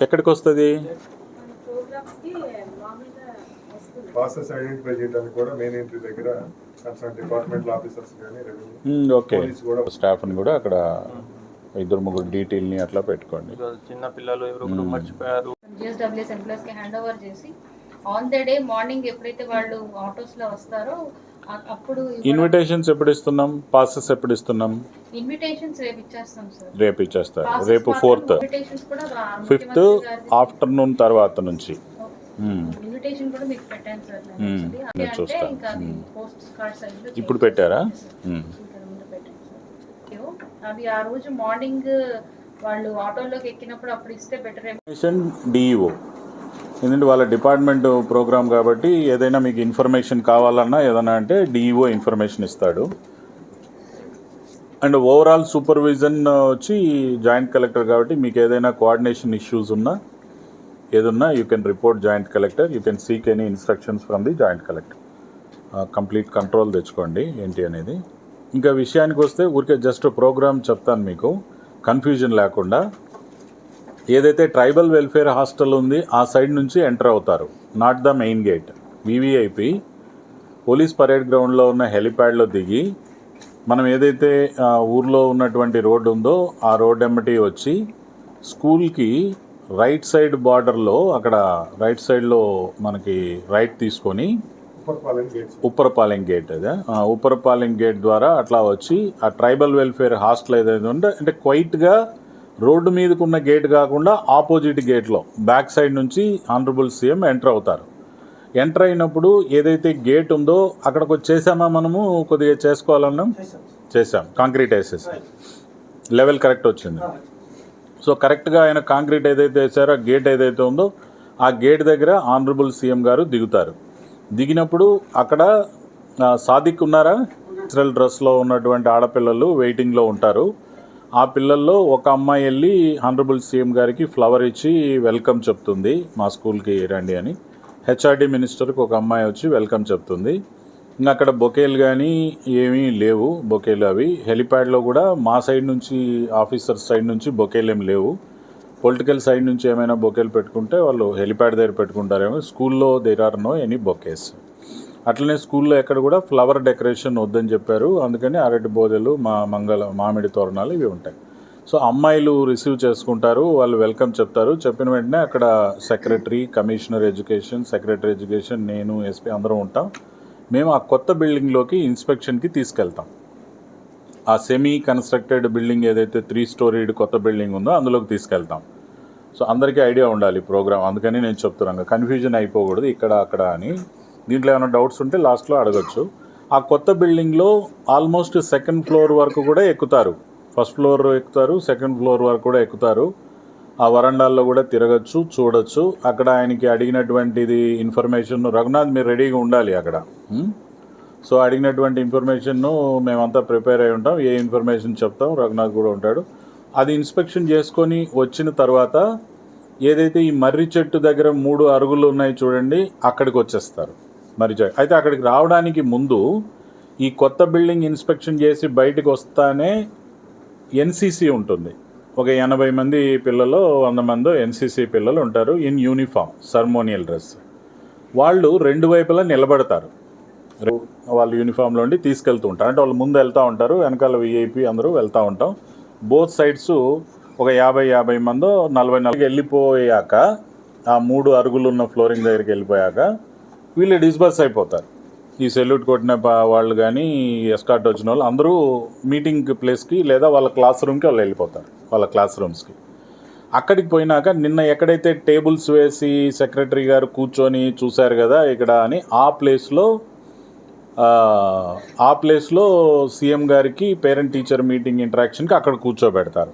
ఎక్కడికి వస్తుంది process identify చేయడానికి కూడా మెయిన్ ఎంట్రీ దగ్గర కన్సర్న్ డిపార్ట్మెంటల్ ఆఫీసర్స్ కానీ రెవెన్యూ మ్మ్, ఓకే పోలీస్ కూడా స్టాఫ్ని కూడా అక్కడ ఇద్దరు ముగ్గురు డీటెయిల్ని అట్లా పెట్టుకోండి. చిన్న పిల్లలు ఎవరొకరు మర్చిపోయారు. జిఎస్డబ్ల్యూఎస్ ఎంప్లాయీస్కి హ్యాండ్ ఓవర్ చేసి ఆన్ ద డే మార్నింగ్ ఎప్పుడైతే వాళ్ళు ఆటోస్లో వస్తారో అప్పుడు ఇన్విటేషన్స్ ఎప్పుడు ఇస్తున్నాం పాసెస్ ఎప్పుడు ఇస్తున్నాం ఇన్విటేషన్స్ రేపు ఇచ్చేస్తాం సార్ రేపు ఇచ్చేస్తారు. రేపు ఫోర్త్ ఇన్విటేషన్స్ కూడా వా- ఫిఫ్త్ ఆఫ్టర్నూన్ తర్వాత నుంచి. ఇన్విటేషన్ కూడా మీకు పెట్టాను సార్ నేను చూస్తాను. పోస్ట్ కార్డ్ సైజ్ ఇప్పుడు పెట్టారా? మ్మ్. అవి ఆ రోజు మార్నింగ్ వాళ్ళు ఆటోలోకి ఎక్కినప్పుడు అప్పుడు ఇస్తే బెటర్ డిఈఓ ఎందుకంటే వాళ్ళ డిపార్ట్మెంట్ ప్రోగ్రామ్ కాబట్టి ఏదైనా మీకు ఇన్ఫర్మేషన్ కావాలన్నా ఏదైనా అంటే డిఈఓ ఇన్ఫర్మేషన్ ఇస్తాడు. అండ్ ఓవరాల్ సూపర్విజన్ వచ్చి జాయింట్ కలెక్టర్ కాబట్టి మీకు ఏదైనా కోఆర్డినేషన్ ఇష్యూస్ ఉన్నా ఏదున్నా you can report joint collector you can seek any instructions from the joint collector complete control తెచ్చుకోండి ఏంటి అనేది. ఇంకా విషయానికి వస్తే ఊరికే జస్ట్ ప్రోగ్రామ్ చెప్తాను మీకు. కన్ఫ్యూజన్ లేకుండా ఏదైతే ట్రైబల్ వెల్ఫేర్ హాస్టల్ ఉంది ఆ సైడ్ నుంచి ఎంటర్ అవుతారు. Not the main gate VVIP police parade గ్రౌండ్లో ఉన్న హెలిప్యాడ్లో దిగి మనం ఏదైతే ఊర్లో ఉన్నటువంటి రోడ్డు ఉందో ఆ రోడ్ ఎమ్మటి వచ్చి స్కూల్కి రైట్ సైడ్ బార్డర్లో అక్కడ రైట్ సైడ్లో మనకి రైట్ తీసుకొని ఉప్పర్పాలెం గేట్ అదే. ఉప్పరపాలెం గేట్ ద్వారా అట్లా వచ్చి ఆ ట్రైబల్ వెల్ఫేర్ హాస్టల్ ఏదైతే ఉంటే అంటే క్వైట్గా రోడ్డు మీదకున్న గేట్ కాకుండా ఆపోజిట్ గేట్లో బ్యాక్ సైడ్ నుంచి ఆనరబుల్ సీఎం ఎంటర్ అవుతారు. ఎంటర్ అయినప్పుడు ఏదైతే గేట్ ఉందో అక్కడికి వచ్చి చేసామా మనము? కొద్దిగా చేసుకోవాలన్నాం? చేసాం కాంక్రీట్ వేసేసాం. లెవెల్ కరెక్ట్ వచ్చింది. సో కరెక్ట్గా ఆయన కాంక్రీట్ ఏదైతే వేసారో గేట్ ఏదైతే ఉందో ఆ గేట్ దగ్గర ఆనరబుల్ సీఎం గారు దిగుతారు. దిగినప్పుడు అక్కడ సాదిక్ ఉన్నారా? నేచురల్ డ్రెస్లో ఉన్నటువంటి ఆడపిల్లలు వెయిటింగ్లో ఉంటారు. ఆ పిల్లల్లో ఒక అమ్మాయి వెళ్ళి ఆనరబుల్ సీఎం గారికి ఫ్లవర్ ఇచ్చి వెల్కమ్ చెప్తుంది. మా స్కూల్కి రండి అని. హెచ్ఆర్డి మినిస్టర్కి ఒక అమ్మాయి వచ్చి వెల్కమ్ చెప్తుంది. ఇంకా అక్కడ బొకేలు కానీ ఏమీ లేవు బొకేలు అవి. హెలిప్యాడ్లో కూడా మా సైడ్ నుంచి ఆఫీసర్ సైడ్ నుంచి బొకేలు ఏమి లేవు. పొలిటికల్ సైడ్ నుంచి ఏమైనా బొకేలు పెట్టుకుంటే వాళ్ళు హెలిప్యాడ్ దగ్గర పెట్టుకుంటారేమో. స్కూల్లో there are no any bouquets అట్లనే స్కూల్లో ఎక్కడ కూడా ఫ్లవర్ డెకరేషన్ వద్దని చెప్పారు. అందుకని అరటి బోదెలు మా మంగళ మామిడి తోరణాలు ఇవి ఉంటాయి. సో అమ్మాయిలు రిసీవ్ చేసుకుంటారు వాళ్ళు వెల్కమ్ చెప్తారు. చెప్పిన వెంటనే అక్కడ secretary commissioner education secretary education నేను ఎస్పీ అందరం ఉంటాం. మేము ఆ కొత్త బిల్డింగ్లోకి ఇన్స్పెక్షన్కి తీసుకెళ్తాం. ఆ సెమీ కన్స్ట్రక్టెడ్ బిల్డింగ్ ఏదైతే త్రీ స్టోరీడ్ కొత్త బిల్డింగ్ ఉందో అందులోకి తీసుకెళ్తాం. సో అందరికీ ఐడియా ఉండాలి ప్రోగ్రామ్ అందుకని నేను చెప్తున్నాను. కన్ఫ్యూజన్ అయిపోకూడదు ఇక్కడ అక్కడ అని. దీంట్లో ఏమైనా డౌట్స్ ఉంటే లాస్ట్లో అడగచ్చు. ఆ కొత్త బిల్డింగ్లో ఆల్మోస్ట్ సెకండ్ ఫ్లోర్ వరకు కూడా ఎక్కుతారు. ఫస్ట్ ఫ్లోర్ ఎక్కుతారు సెకండ్ ఫ్లోర్ వరకు కూడా ఎక్కుతారు. ఆ వరండాల్లో కూడా తిరగచ్చు చూడొచ్చు. అక్కడ ఆయనకి అడిగినటువంటిది ఇన్ఫర్మేషన్ రఘునాథ్ మీరు రెడీగా ఉండాలి అక్కడ. సో అడిగినటువంటి ఇన్ఫర్మేషన్ను మేమంతా ప్రిపేర్ అయి ఉంటాం. ఏ ఇన్ఫర్మేషన్ చెప్తాం రఘునాథ్ కూడా ఉంటాడు. అది ఇన్స్పెక్షన్ చేసుకొని వచ్చిన తర్వాత ఏదైతే ఈ మర్రి చెట్టు దగ్గర మూడు అరుగులు ఉన్నాయి చూడండి అక్కడికి వచ్చేస్తారు. మరి అయితే అక్కడికి రావడానికి ముందు ఈ కొత్త బిల్డింగ్ ఇన్స్పెక్షన్ చేసి బయటకు వస్తానే ఎన్సీసీ ఉంటుంది. ఒక ఎనభై మంది పిల్లలు వంద మంది ఎన్సీసీ పిల్లలు ఉంటారు ఇన్ యూనిఫామ్ సర్మోనియల్ డ్రెస్. వాళ్ళు రెండు వైపులా నిలబడతారు. వాళ్ళు యూనిఫామ్లో ఉండి తీసుకెళ్తూ ఉంటారు. అంటే వాళ్ళు ముందు వెళ్తూ ఉంటారు వెనకాల విఐపి అందరూ వెళ్తూ ఉంటాం. బోత్ సైడ్స్ ఒక యాభై యాభై మందో నలభై నలభై వెళ్ళిపోయాక ఆ మూడు అరుగులు ఉన్న ఫ్లోరింగ్ దగ్గరికి వెళ్ళిపోయాక వీళ్ళు డిస్బర్స్ అయిపోతారు. ఈ సెల్యూట్ కొట్టిన వాళ్ళు కానీ ఎస్కాట్ వచ్చిన వాళ్ళు అందరూ మీటింగ్ ప్లేస్కి లేదా వాళ్ళ క్లాస్ రూమ్కి వాళ్ళు వెళ్ళిపోతారు వాళ్ళ క్లాస్ రూమ్స్కి. అక్కడికి పోయినాక నిన్న ఎక్కడైతే టేబుల్స్ వేసి సెక్రటరీ గారు కూర్చొని చూశారు కదా ఇక్కడ అని ఆ ప్లేస్లో ఆ ప్లేస్లో సీఎం గారికి పేరెంట్ టీచర్ మీటింగ్ ఇంటరాక్షన్కి అక్కడ కూర్చోబెడతారు.